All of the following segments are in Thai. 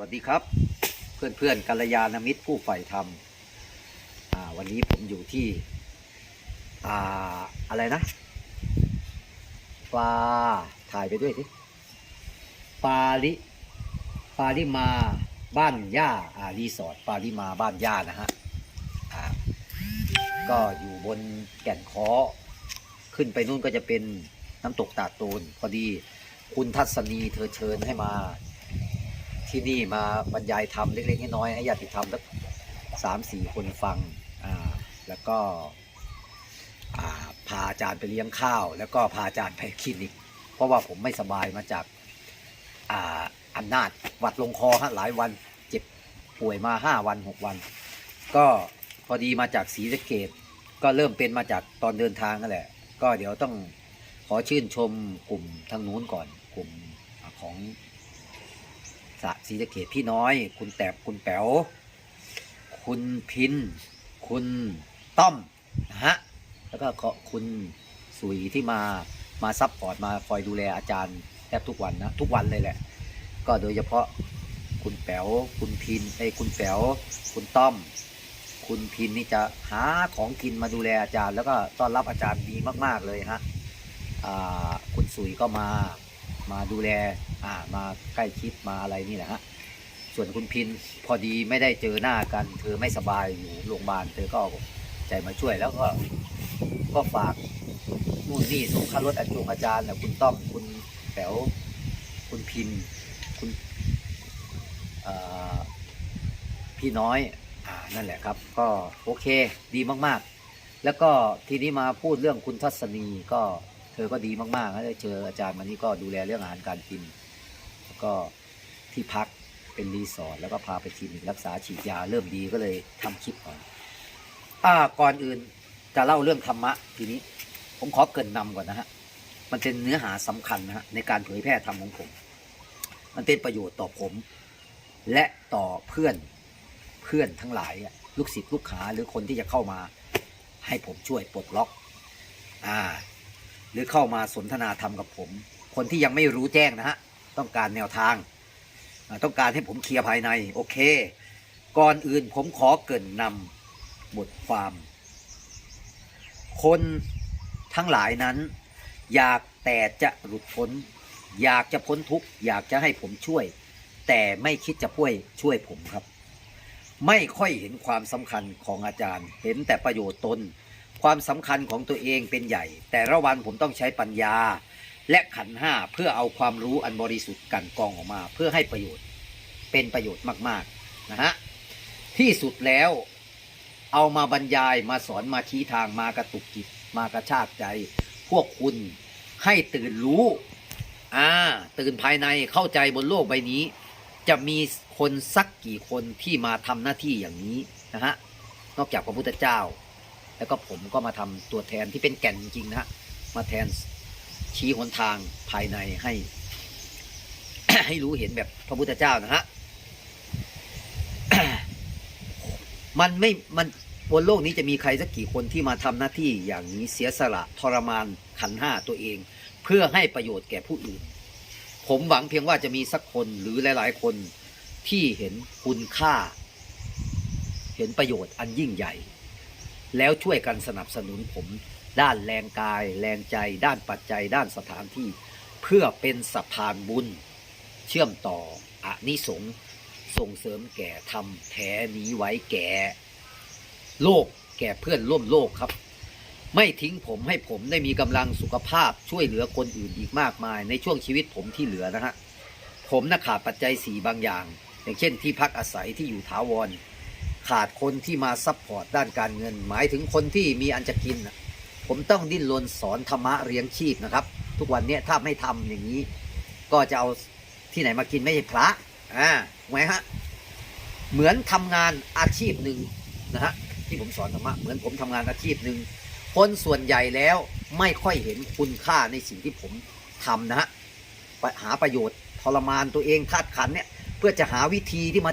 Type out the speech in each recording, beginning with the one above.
วัสดีครับ เพื่อนเพื่อนๆกัลยาณมิตรผู้ใฝ่ธรรมวันนี้ผมอยู่ที่อ่าอะไรนะปลาถ่ายไปด้วยสิปาลิปาลิมาบ้านย่าอ่ารีสอร์ทปาลิมาบ้านย่านะฮะก็อยู่บนแก่นคอขึ้นไปนู่นก็จะเป็นน้ำตกตาดโตนพอดีคุณทัศนีเธอเชิญให้มา ที่นี่มาบรรยายธรรมเล็กๆน้อยๆให้ญาติธรรมสักสามสี่คนฟังอ่าแล้วก็พาอาจารย์ไปเลี้ยงข้าว แล้วก็พาอาจารย์ไปคลินิก เพราะว่าผมไม่สบายมาจากอาอำนาจหวัดลงคอฮะหลายวันเจ็บป่วยมาห้าวันหกวัน ก็พอดีมาจากศรีสะเกดก็เริ่มเป็นมาจากตอนเดินทางนั่นแหละ ก็เดี๋ยวต้องขอชื่นชมกลุ่มทางนู้นก่อนกลุ่มของะศรีสะเกดพี่น้อย คุณแตบคุณแป๋วคุณพิน คุณต้อมนะฮะแล้วก็คุณสุยที่มามาซับพอร์ตมาคอยดูแลอาจารย์แทบทุกวันนะทุกวันเลยแหละ ก็โดยเฉพาะคุณแป๋วคุณพินไอ้คุณแป๋วคุณต้อม คุณพินนี่จะหาของกินมาดูแลอาจารย์ แล้วก็ต้อนรับอาจารย์ดีมาก ๆเลยฮะคุณสุยก็มา มาดูแลอ่ามาใกล้ชิดมาอะไรนี่แหละฮะส่วนคุณพินพอดีไม่ได้เจอหน้ากันเธอไม่สบายอยู่โรงพยาบาลเธอก็ใจมาช่วยแล้วก็ก็ฝากนู่นนี่ส่งค่ารถอาจารย์อาจารย์นะคุณต้อมคุณแป๋วคุณพินคุณพี่น้อยอนั่นแหละครับ ก็โอเคดีมากๆ แล้วก็ทีนี้มาพูดเรื่องคุณทัศนีก็ เธอก็ดีมากๆนะได้เจออาจารย์มานี่ก็ดูแลเรื่องอาหารการกิน แล้วก็ที่พักเป็นรีสอร์ทแล้วก็พาไปคลินิกรักษาฉีดยาเริ่มดีก็เลยทำคลิปก่อนอ่าก่อนอื่นจะเล่าเรื่องธรรมะทีนี้ ผมขอเกินนำก่อนนะฮะมันเป็นเนื้อหาสำคัญนะฮะในการเผยแพร่ธรรมของผม มันเป็นประโยชน์ต่อผม และต่อเพื่อนเพื่อนทั้งหลายลูกศิษย์ลูกหาหรือคนที่จะเข้ามา ให้ผมช่วยปลดล็อก อ่า รือเข้ามาสนทนาธรรมกับผม คนที่ยังไม่รู้แจ้งนะฮะ ต้องการแนวทาง ต้องการให้ผมเคลียร์ภายใน โอเค ก่อนอื่นผมขอเกินนำบทความ คนทั้งหลายนั้น อยากแต่จะหลุดพ้น อยากจะพ้นทุกข์อยากจะให้ผมช่วย แต่ไม่คิดจะช่วยช่วยผมครับ ไม่ค่อยเห็นความสำคัญของอาจารย์ เห็นแต่ประโยชน์ตน ความสำคัญของตัวเองเป็นใหญ่ แต่ละวันผมต้องใช้ปัญญา และขันห้าเพื่อเอาความรู้อันบริสุทธิ์กันกองออกมา เพื่อให้ประโยชน์เป็นประโยชน์มากๆนะฮะที่สุดแล้วเอามาบรรยายมาสอนมาชี้ทางมากระตุกจิตมากระชากใจ พวกคุณให้ตื่นรู้อ่าตื่นภายในเข้าใจบนโลกใบนี้ จะมีคนสักกี่คนที่มาทำหน้าที่อย่างนี้นะฮะนอกจากพระพุทธเจ้า แล้วก็ผมก็มาทำตัวแทนที่เป็นแก่นจริงๆนะ มาแทนชี้หนทางภายในให้ ให้รู้เห็นแบบพระพุทธเจ้านะฮะมันไม่มันบนโลกนี้จะมีใครสักกี่คนที่มาทำหน้าที่อย่างนี้เสียสละทรมานขันห้าตัวเอง เพื่อให้ประโยชน์แก่ผู้อื่น ผมหวังเพียงว่าจะมีสักคนหรือหลาย ๆ คนที่เห็นคุณค่า เห็นประโยชน์อันยิ่งใหญ่ แล้วช่วยกันสนับสนุนผม ด้านแรงกาย แรงใจ ด้านปัจจัย ด้านสถานที่ เพื่อเป็นสะพานบุญ เชื่อมต่ออนิสงส์ส่งเสริมแก่ทำแผลนี้ไว้แก่ โลกแก่เพื่อนร่วมโลกครับ ไม่ทิ้งผมให้ผมได้มีกำลังสุขภาพช่วยเหลือคนอื่นอีกมากมาย ในช่วงชีวิตผมที่เหลือนะฮะผมนะขาดปัจจัยสี่บางอย่าง อย่างเช่นที่พักอาศัยที่อยู่ถาวร ขาดคนที่มาซัพพอร์ตด้านการเงิน หมายถึงคนที่มีอันจะกิน ผมต้องดิ้นรนสอนธรรมะเลี้ยงชีพนะครับ ทุกวันนี้ถ้าไม่ทำอย่างนี้ ก็จะเอาที่ไหนมากินไม่ใช่พระอ่าถูกไหมฮะเหมือนทำงานอาชีพหนึ่งนะฮะที่ผมสอนธรรมะเหมือนผมทำงานอาชีพหนึ่งคนส่วนใหญ่แล้วไม่ค่อยเห็นคุณค่าในสิ่งที่ผมทำนะฮะหาประโยชน์ทรมานตัวเองคาดขันเนี่ยเพื่อจะหาวิธีที่มา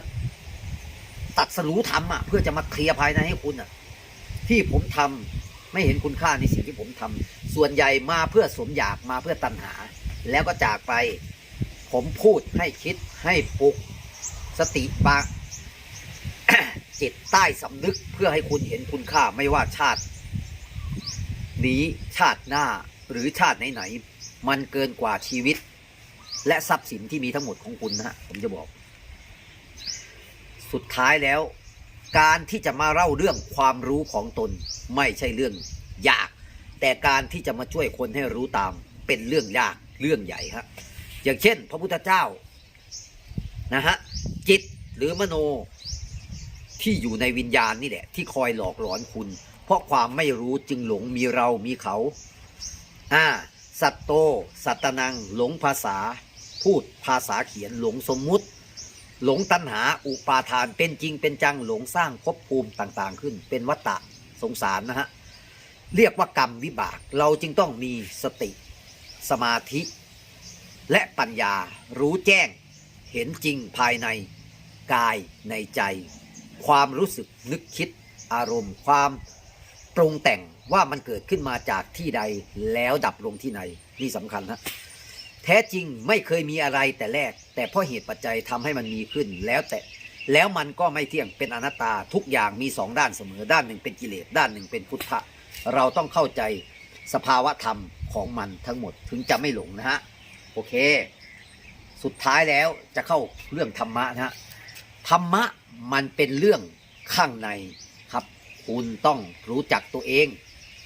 ตัดสรู้ทำอะ เพื่อจะมาเคลียร์ภายในให้คุณอะ ที่ผมทำไม่เห็นคุณค่าในสิ่งที่ผมทำส่วนใหญ่มาเพื่อสมอยากมาเพื่อตัณหา แล้วก็จากไป ผมพูดให้คิดให้ปลุกสติบางจิตใต้สำนึกเพื่อให้คุณเห็นคุณค่าไม่ว่าชาติ นี้ชาติหน้าหรือชาติไหนๆมันเกินกว่าชีวิต และทรัพย์สินที่มีทั้งหมดของคุณนะฮะผมจะบอก สุดท้ายแล้ว การที่จะมาเล่าเรื่องความรู้ของตน ไม่ใช่เรื่องยาก แต่การที่จะมาช่วยคนให้รู้ตาม เป็นเรื่องยากเรื่องใหญ่ฮะอย่างเช่น พระพุทธเจ้านะฮะจิตหรือมโนที่อยู่ในวิญญาณนี่แหละ ที่คอยหลอกหลอนคุณ เพราะความไม่รู้จึงหลงมีเรามีเขาอ่าสัตโต สัตนัง หลงภาษา พูดภาษาเขียนหลงสมมุติ หลงตัณหาอุปาทานเป็นจริงเป็นจังหลงสร้างภพภูมิต่างๆ ขึ้น เป็นวัฏฏะสงสารนะฮะเรียกว่ากรรมวิบากเราจึงต้องมีสติ สมาธิ และปัญญารู้แจ้ง เห็นจริงภายในกายในใจ ความรู้สึกนึกคิดอารมณ์ ความปรุงแต่งว่ามันเกิดขึ้นมาจากที่ใดแล้วดับลงที่ไหนนี่สำคัญนะ แท้จริงไม่เคยมีอะไรแต่แรก แต่เพราะเหตุปัจจัยทำให้มันมีขึ้นแล้วแต่แล้วมันก็ไม่เที่ยงเป็นอนัตตาทุกอย่างมีสองด้านเสมอด้านหนึ่งเป็นกิเลสด้านหนึ่งเป็นพุทธะเราต้องเข้าใจสภาวะธรรมของมันทั้งหมดถึงจะไม่หลงนะฮะโอเค สุดท้ายแล้วจะเข้าเรื่องธรรมะนะฮะธรรมะมันเป็นเรื่องข้างในครับ คุณต้องรู้จักตัวเอง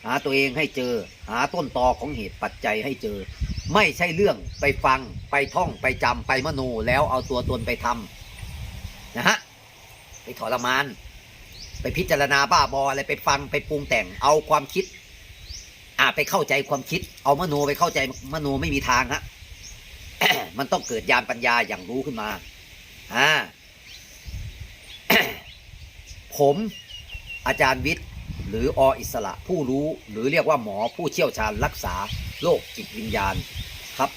หาตัวเองให้เจอ หาต้นตอของเหตุปัจจัยให้เจอ ไม่ใช่เรื่องไปฟังไปท่องไปจำไปมโนแล้วเอาตัวตนไปทำนะฮะไปทรมาน ไปพิจารณาบ้าบออะไรไปฟังไปปรุงแต่งเอาความคิดอ่าไปเข้าใจความคิด เอามโนไปเข้าใจมโนไม่มีทางฮะมันต้องเกิดญาณปัญญาอย่างรู้ขึ้นมาอ่าผมอาจารย์วิทย์ หรือออิสระผู้รู้หรือเรียกว่าหมอผู้เชี่ยวชาญรักษาโรคจิตวิญญาณครับ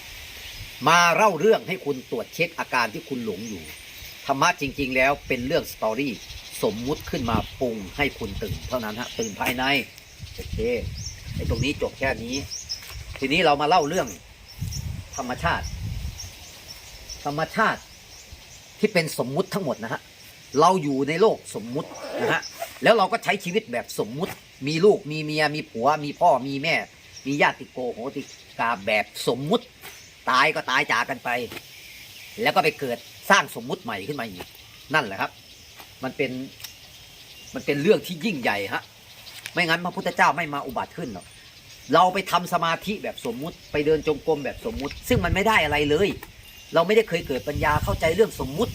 มาเล่าเรื่องให้คุณตรวจเช็คอาการที่คุณหลงอยู่ธรรมะจริง ๆ แล้วเป็นเรื่องสตอรี่สมมุติขึ้นมาปรุงให้คุณตื่นเท่านั้นฮะตื่นภายในโอเคไอ้ตรงนี้จบแค่นี้ ทีนี้เรามาเล่าเรื่องธรรมชาติ ธรรมชาติที่เป็นสมมุติทั้งหมดนะฮะเราอยู่ในโลกสมมุตินะฮะ แล้วเราก็ใช้ชีวิตแบบสมมุติ มีลูกมีเมียมีผัว มีพ่อมีแม่ มีญาติโกโหติกาแบบสมมุติ ตายก็ตายจากกันไป แล้วก็ไปเกิดสร้างสมมุติใหม่ขึ้นมาอีกนั่นแหละครับ มันเป็นมันเป็นเรื่องที่ยิ่งใหญ่ฮะไม่งั้นพระพุทธเจ้าไม่มาอุบัติขึ้นหรอกเราไปทำสมาธิแบบสมมุติ ไปเดินจงกรมแบบสมมุติ ซึ่งมันไม่ได้อะไรเลย เราไม่ได้เคยเกิดปัญญาเข้าใจเรื่องสมมุติ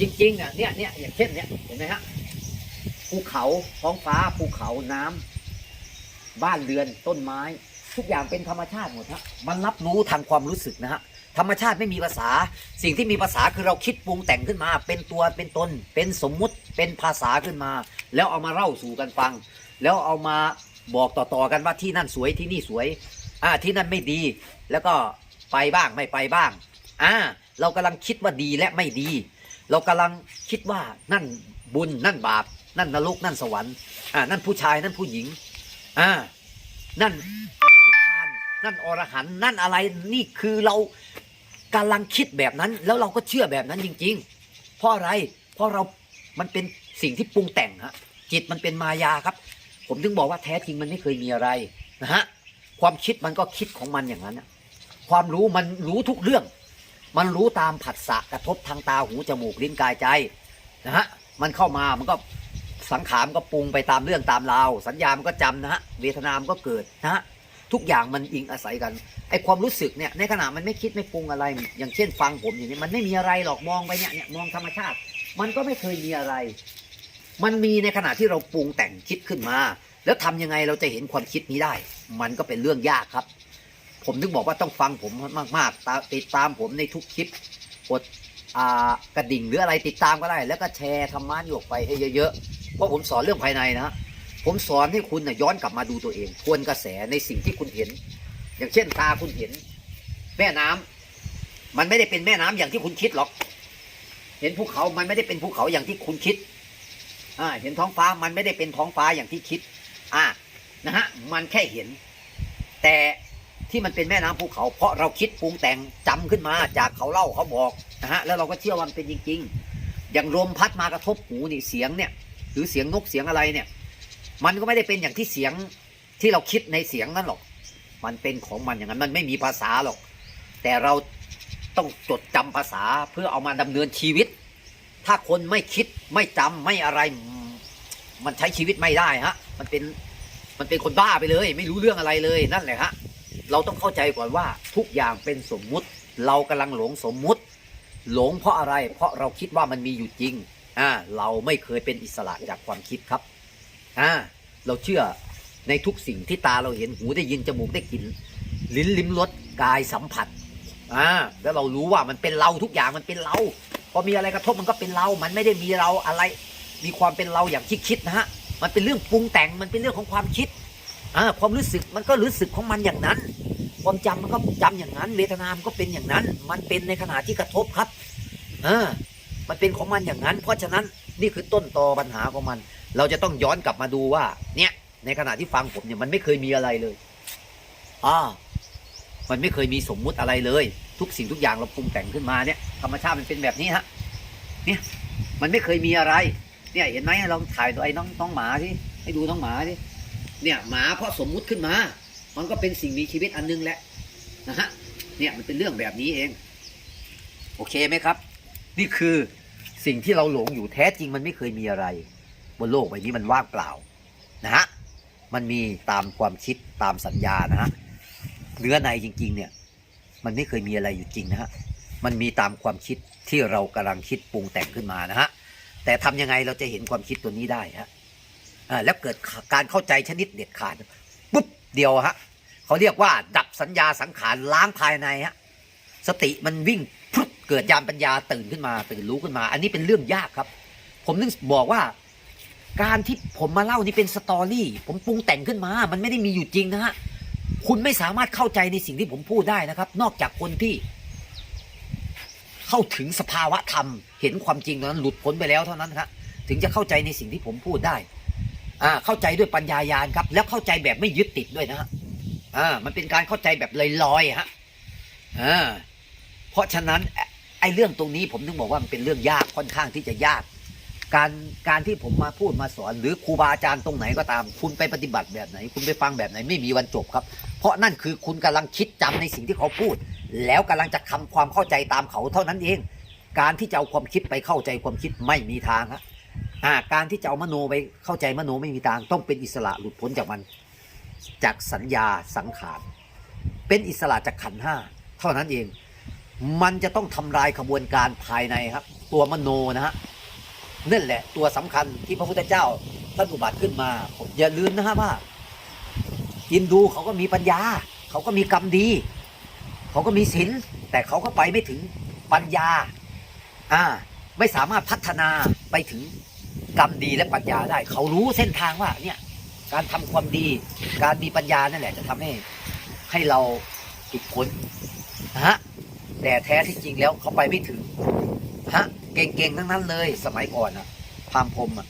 จริงๆอะเนี่ยเนี่ยอย่างเช่นเนี่ยเห็นไหมฮะ ภูเขาท้องฟ้าภูเขาน้ำบ้านเรือนต้นไม้ ทุกอย่างเป็นธรรมชาติหมดฮะมันรับรู้ทางความรู้สึกนะฮะธรรมชาติไม่มีภาษา สิ่งที่มีภาษาคือเราคิดปรุงแต่งขึ้นมา เป็นตัวเป็นตน เป็นสมมุติเป็นภาษาขึ้นมา แล้วเอามาเล่าสู่กันฟัง แล้วเอามาบอกต่อๆกันว่าที่นั่นสวยที่นี่สวย อ่าที่นั่นไม่ดี แล้วก็ไปบ้างไม่ไปบ้าง อ่า เรากำลังคิดว่าดีและไม่ดี เรากำลังคิดว่านั่นบุญนั่นบาป นั่นนรกนั่นสวรรค์อ่านั่นผู้ชายนั่นผู้หญิงอ่านั่นนิพพานนั่นอรหันต์นั่นอะไรนี่คือเรากำลังคิดแบบนั้น แล้วเราก็เชื่อแบบนั้นจริง ๆ เพราะอะไร เพราะเรามันเป็นสิ่งที่ปรุงแต่งฮะจิตมันเป็นมายาครับ ผมถึงบอกว่าแท้จริงมันไม่เคยมีอะไรนะฮะความคิดมันก็คิดของมันอย่างนั้นนะความรู้มันรู้ทุกเรื่อง มันรู้ตามผัสสะกระทบทางตาหูจมูกลิ้นกายใจนะฮะมันเข้ามามันก็ สังขารมันก็ปรุงไปตามเรื่องตามราว สัญญามันก็จำนะฮะเวทนามก็เกิดนะฮะทุกอย่างมันอิงอาศัยกันไอความรู้สึกเนี่ยในขณะมันไม่คิดไม่ปรุงอะไร อย่างเช่นฟังผมอย่างนี้มันไม่มีอะไรหรอกมองไปเนี่ยเนี่ยมองธรรมชาติ มันก็ไม่เคยมีอะไร มันมีในขณะที่เราปรุงแต่งคิดขึ้นมา แล้วทำยังไงเราจะเห็นความคิดนี้ได้ มันก็เป็นเรื่องยากครับ ผมถึงบอกว่าต้องฟังผมมากๆตาติดตามผมในทุกคลิปกดกระดิ่งหรืออะไรติดตามก็ได้ แล้วก็แชร์ธรรมะนี่ออกไปให้เยอะๆ เพราะผมสอนเรื่องภายในนะ ผมสอนให้คุณนะย้อนกลับมาดูตัวเอง ทวนกระแสในสิ่งที่คุณเห็น อย่างเช่นตาคุณเห็น แม่น้ำมันไม่ได้เป็นแม่น้ำอย่างที่คุณคิดหรอก เห็นภูเขา มันไม่ได้เป็นภูเขาอย่างที่คุณคิด อ่า เห็นท้องฟ้า มันไม่ได้เป็นท้องฟ้าอย่างที่คิด อ่า นะฮะ มันแค่เห็น แต่ที่มันเป็นแม่น้ำภูเขา เพราะเราคิดปรุงแต่งจำขึ้นมาจากเขาเล่าเขาบอกนะฮะ แล้วเราก็เชื่อว่ามันเป็นจริง ๆ อย่างลมพัดมากระทบหูนี่เสียงเนี่ย หรือเสียงนกเสียงอะไรเนี่ย มันก็ไม่ได้เป็นอย่างที่เสียงที่เราคิดในเสียงนั้นหรอก มันเป็นของมันอย่างนั้นมันไม่มีภาษาหรอก แต่เราต้องจดจำภาษาเพื่อเอามาดำเนินชีวิต ถ้าคนไม่คิดไม่จำไม่อะไร มันใช้ชีวิตไม่ได้ฮะ มันเป็นมันเป็นคนบ้าไปเลย ไม่รู้เรื่องอะไรเลยนั่นแหละฮะเราต้องเข้าใจก่อนว่าทุกอย่างเป็นสมมุติ เรากำลังหลงสมมุติ หลงเพราะอะไร เพราะเราคิดว่ามันมีอยู่จริง อ่าเราไม่เคยเป็นอิสระจากความคิดครับอ่าเราเชื่อในทุกสิ่งที่ตาเราเห็นหูได้ยินจมูกได้กลิ่นลิ้นลิ้มรสกายสัมผัสอ่าแล้วเรารู้ว่ามันเป็นเราทุกอย่างมันเป็นเรา พอมีอะไรกระทบมันก็เป็นเรา มันไม่ได้มีเราอะไร มีความเป็นเราอย่างที่คิดนะฮะมันเป็นเรื่องปรุงแต่งมันเป็นเรื่องของความคิดอ่าความรู้สึกมันก็รู้สึกของมันอย่างนั้น ความจำมันก็จำอย่างนั้นเวทนามันก็เป็นอย่างนั้น มันเป็นในขณะที่กระทบครับเออ มันเป็นของมันอย่างนั้น เพราะฉะนั้นนี่คือต้นตอปัญหาของมัน เราจะต้องย้อนกลับมาดูว่า เนี่ยในขณะที่ฟังผมเนี่ยมันไม่เคยมีอะไรเลยอ่ามันไม่เคยมีสมมุติอะไรเลย ทุกสิ่งทุกอย่างเราปรุงแต่งขึ้นมาเนี่ยธรรมชาติมันเป็นแบบนี้ฮะเนี่ยมันไม่เคยมีอะไร เนี่ยเห็นไหมลองถ่ายตัวไอ้น้องน้องหมาสิให้ดูน้องหมาสิเนี่ยหมาเพราะสมมุติขึ้นมา มันก็เป็นสิ่งมีชีวิตอันนึงแหละนะฮะเนี่ยมันเป็นเรื่องแบบนี้เอง โอเคไหมครับ นี่คือ สิ่งที่เราหลงอยู่แท้จริงมันไม่เคยมีอะไร บนโลกใบนี้มันว่างเปล่านะฮะมันมีตามความคิดตามสัญญานะฮะเนื้อในจริง ๆ เนี่ยมันไม่เคยมีอะไรอยู่จริงนะฮะมันมีตามความคิดที่เรากำลังคิดปรุงแต่งขึ้นมานะฮะแต่ทำยังไงเราจะเห็นความคิดตัวนี้ได้ฮะอ่าแล้วเกิดการเข้าใจชนิดเด็ดขาดปุ๊บเดียวฮะเขาเรียกว่าดับสัญญาสังขารล้างภายในฮะสติมันวิ่ง เกิดยานปัญญาตื่นขึ้นมาตื่นรู้ขึ้นมา อันนี้เป็นเรื่องยากครับ ผมนึกบอกว่า การที่ผมมาเล่านี่เป็นสตอรี่ ผมปรุงแต่งขึ้นมา มันไม่ได้มีอยู่จริงนะฮะคุณไม่สามารถเข้าใจในสิ่งที่ผมพูดได้นะครับ นอกจากคนที่ เข้าถึงสภาวะธรรม เห็นความจริงตอนนั้นหลุดพ้นไปแล้วเท่านั้นครับถึงจะเข้าใจในสิ่งที่ผมพูดได้ อ่า เข้าใจด้วยปัญญายาณครับ แล้วเข้าใจแบบไม่ยึดติดด้วยนะฮะอ่า มันเป็นการเข้าใจแบบลอยๆฮะอ่าเพราะฉะนั้น ไอ้เรื่องตรงนี้ผมถึงบอกว่ามันเป็นเรื่องยากค่อนข้างที่จะยาก การการที่ผมมาพูดมาสอน หรือครูบาอาจารย์ตรงไหนก็ตาม คุณไปปฏิบัติแบบไหน คุณไปฟังแบบไหนไม่มีวันจบครับ เพราะนั่นคือคุณกำลังคิดจำในสิ่งที่เขาพูด แล้วกำลังจะทำความเข้าใจตามเขาเท่านั้นเอง การที่จะเอาความคิดไปเข้าใจความคิดไม่มีทางฮะการที่จะเอามโนไปเข้าใจมโนไม่มีทาง ต้องเป็นอิสระหลุดพ้นจากมัน จากสัญญาสังขารเป็นอิสระจากขันห้าเท่านั้นเอง มันจะต้องทำลายขบวนการภายในครับ ตัวมโนนะฮะนั่นแหละ ตัวสำคัญที่พระพุทธเจ้าท่านอุบัติขึ้นมาผมอย่าลืมนะฮะว่าอินดูเขาก็มีปัญญา เขาก็มีกรรมดี เขาก็มีศีลแต่เขาก็ไปไม่ถึงปัญญาอ่าไม่สามารถพัฒนาไปถึงกรรมดีและปัญญาได้ เขารู้เส้นทางว่าเนี่ยการทำความดี การมีปัญญานั่นแหละจะทำให้ให้เราหลุดพ้นนะฮะ แต่แท้ที่จริงแล้วเขาไปไม่ถึงฮะเก่งๆทั้งนั้นเลย สมัยก่อนอะพราหมณ์พรมอะ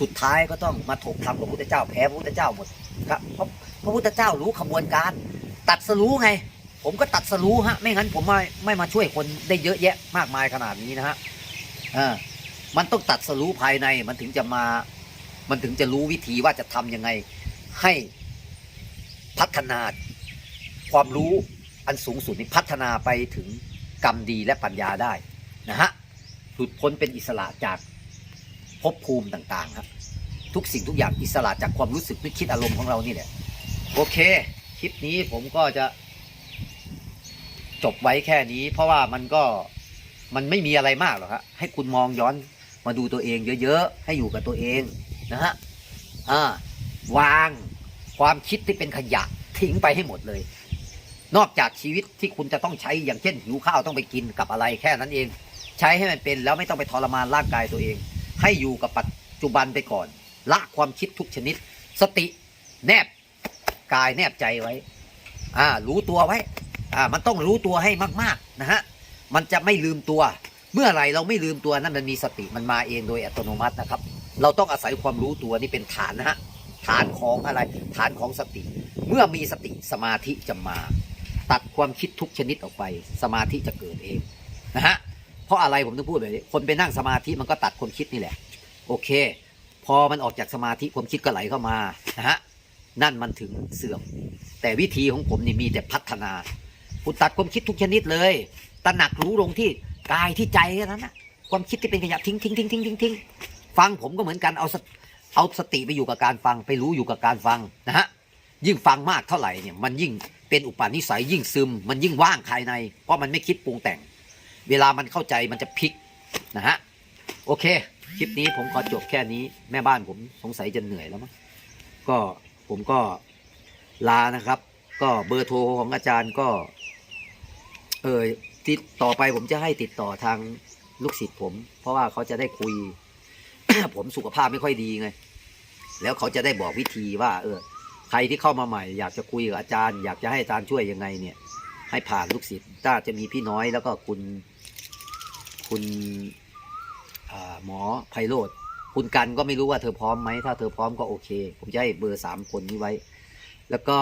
สุดท้ายก็ต้องมาถกทำกับพระพุทธเจ้าแพ้พระพุทธเจ้าหมดครับเพราะพระพุทธเจ้ารู้ขบวนการ ตัดสรู้ไง ผมก็ตัดสรู้ฮะ ไม่งั้นผมไม่ไม่มาช่วยคนได้เยอะแยะมากมายขนาดนี้นะฮะอ่ามันต้องตัดสรู้ภายในมันถึงจะมา มันถึงจะรู้วิธีว่าจะทำยังไงให้พัฒนาความรู้ อันสูงสุดนี้พัฒนาไปถึงกรรมดีและปัญญาได้นะฮะหลุดพ้นเป็นอิสระจากภพภูมิต่างๆครับทุกสิ่งทุกอย่างอิสระจากความรู้สึกนึกคิดอารมณ์ของเรานี่แหละโอเค คลิปนี้ผมก็จะ จบไว้แค่นี้ เพราะว่ามันก็มันไม่มีอะไรมากหรอกครับให้คุณมองย้อนมาดูตัวเองเยอะๆ ให้อยู่กับตัวเองนะฮะอ่าวางความคิดที่เป็นขยะทิ้งไปให้หมดเลย นอกจากชีวิตที่คุณจะต้องใช้อย่างเช่นหิวข้าวต้องไปกินกับอะไรแค่นั้นเอง ใช้ให้มันเป็นแล้วไม่ต้องไปทรมานร่างกายตัวเอง ให้อยู่กับปัจจุบันไปก่อน ละความคิดทุกชนิด สติแนบกายแนบใจไว้ อ่า รู้ตัวไว้ อ่า มันต้องรู้ตัวให้มาก ๆ นะฮะ มันจะไม่ลืมตัว เมื่อไหรเราไม่ลืมตัวนั่นมันมีสติมันมาเองโดยอัตโนมัตินะครับ เราต้องอาศัยความรู้ตัวนี่เป็นฐานนะฮะ ฐานของอะไร ฐานของสติ เมื่อมีสติสมาธิจะมา ตัดความคิดทุกชนิดออกไป สมาธิจะเกิดเองนะฮะเพราะอะไรผมต้องพูดแบบนี้คนไปนั่งสมาธิมันก็ตัดความคิดนี่แหละ โอเค พอมันออกจากสมาธิความคิดก็ไหลเข้ามานะฮะนั่นมันถึงเสื่อม แต่วิธีของผมนี่มีแต่พัฒนาคุณตัดความคิดทุกชนิดเลยตระหนักรู้ลงที่กายที่ใจแค่นั้นนะความคิดที่เป็นขยะทิ้งทิ้งทิ้งทิ้งทิ้งทิ้งฟังผมก็เหมือนกันเอาเอาสติไปอยู่กับการฟังไปรู้อยู่กับการฟังนะฮะยิ่งฟังมากเท่าไหร่เนี่ยมันยิ่ง เป็นอุปนิสัยยิ่งซึม มันยิ่งว่างภายใน เพราะมันไม่คิดปรุงแต่ง เวลามันเข้าใจมันจะพลิกนะฮะโอเค คลิปนี้ผมขอจบแค่นี้แม่บ้านผมสงสัยจะเหนื่อยแล้วมั้งก็ผมก็ลานะครับ ก็เบอร์โทรของอาจารย์ก็ เออที่ต่อไปผมจะให้ติดต่อทางลูกศิษย์ผม เพราะว่าเขาจะได้คุย ผมสุขภาพไม่ค่อยดีไง แล้วเขาจะได้บอกวิธีว่า เออ ใครที่เข้ามาใหม่ อยากจะคุยกับอาจารย์ อยากจะให้อาจารย์ช่วยยังไงเนี่ย ให้ผ่านลูกศิษย์ถ้าจะมีพี่น้อยแล้วก็คุณ คุณหมอไพโรธคุณกันก็ไม่รู้ว่าเธอพร้อมไหมถ้าเธอพร้อมก็โอเค ผมจะให้เบอร์สามคนนี้ไว้ แล้วก็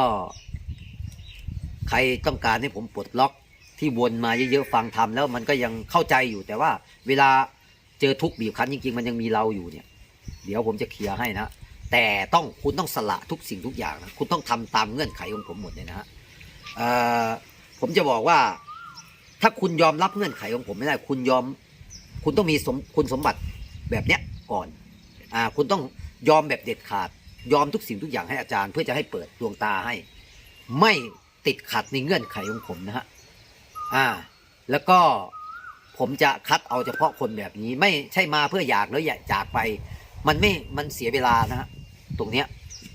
ใครต้องการให้ผมปลดล็อกที่วนมาเยอะๆฟังทำแล้วมันก็ยังเข้าใจอยู่แต่ว่าเวลาเจอทุกข์บีบคั้นจริงๆ มันยังมีเราอยู่เนี่ย เดี๋ยวผมจะเคลียร์ให้นะ แต่ต้องคุณต้องสละทุกสิ่งทุกอย่างนะคุณต้องทำตามเงื่อนไขของผมหมดเลยนะฮะผมจะบอกว่า ถ้าคุณยอมรับเงื่อนไขของผมไม่ได้ คุณยอม คุณต้องมีสมคุณสมบัติแบบเนี้ยก่อนอ่าคุณต้องยอมแบบเด็ดขาด ยอมทุกสิ่งทุกอย่างให้อาจารย์ เพื่อจะให้เปิดดวงตาให้ ไม่ติดขัดในเงื่อนไขของผมนะฮะอ่า แล้วก็ผมจะคัดเอาเฉพาะคนแบบนี้ ไม่ใช่มาเพื่ออยากแล้วอยากจากไป มันไม่มันเสียเวลานะฮะ ตรงเนี้ย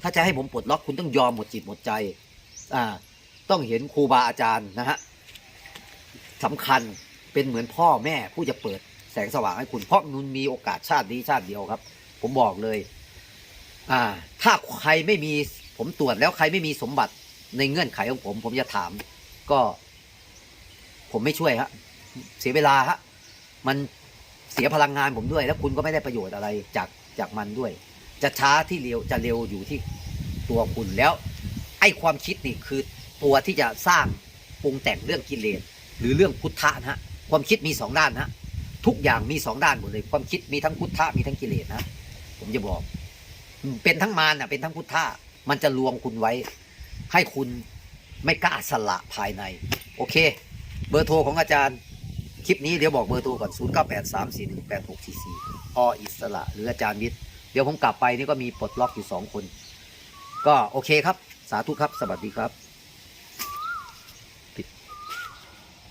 ถ้าจะให้ผมปลดล็อกคุณต้องยอมหมดจิตหมดใจอ่าต้องเห็นครูบาอาจารย์นะฮะสำคัญเป็นเหมือนพ่อแม่ผู้จะเปิดแสงสว่างให้คุณเพราะมันมีโอกาสชาตินี้ชาติเดียวครับ ผมบอกเลย อ่า ถ้าใครไม่มีผมตรวจแล้วใครไม่มีสมบัติในเงื่อนไขของผม ผมจะถาม ก็ ผมไม่ช่วยฮะเสียเวลาฮะมันเสียพลังงานผมด้วย แล้วคุณก็ไม่ได้ประโยชน์อะไรจากจากมันด้วย จะช้าที่เร็วจะเร็วอยู่ที่ตัวคุณแล้ว ไอ้ความคิดนี่คือตัวที่จะสร้างปรุงแต่งเรื่องกิเลสหรือเรื่องพุทธะนะฮะความคิดมีสองด้านนะทุกอย่างมีสองด้านหมดเลย ความคิดมีทั้งพุทธะมีทั้งกิเลสนะผมจะบอก เป็นทั้งมารน่ะเป็นทั้งพุทธะมันจะลวงคุณไว้ ให้คุณไม่กล้าสละภายใน โอเค เบอร์โทรของอาจารย์คลิปนี้เดี๋ยวบอกเบอร์โทรก่อน 0 9 8 3 4 1 8 6 4 4ออิสระหรืออาจารย์วิทย์ เดี๋ยวผมกลับไปนี่ก็มีปลดล็อกอยู่สองคน ก็โอเคครับ สาธุครับ สวัสดีครับ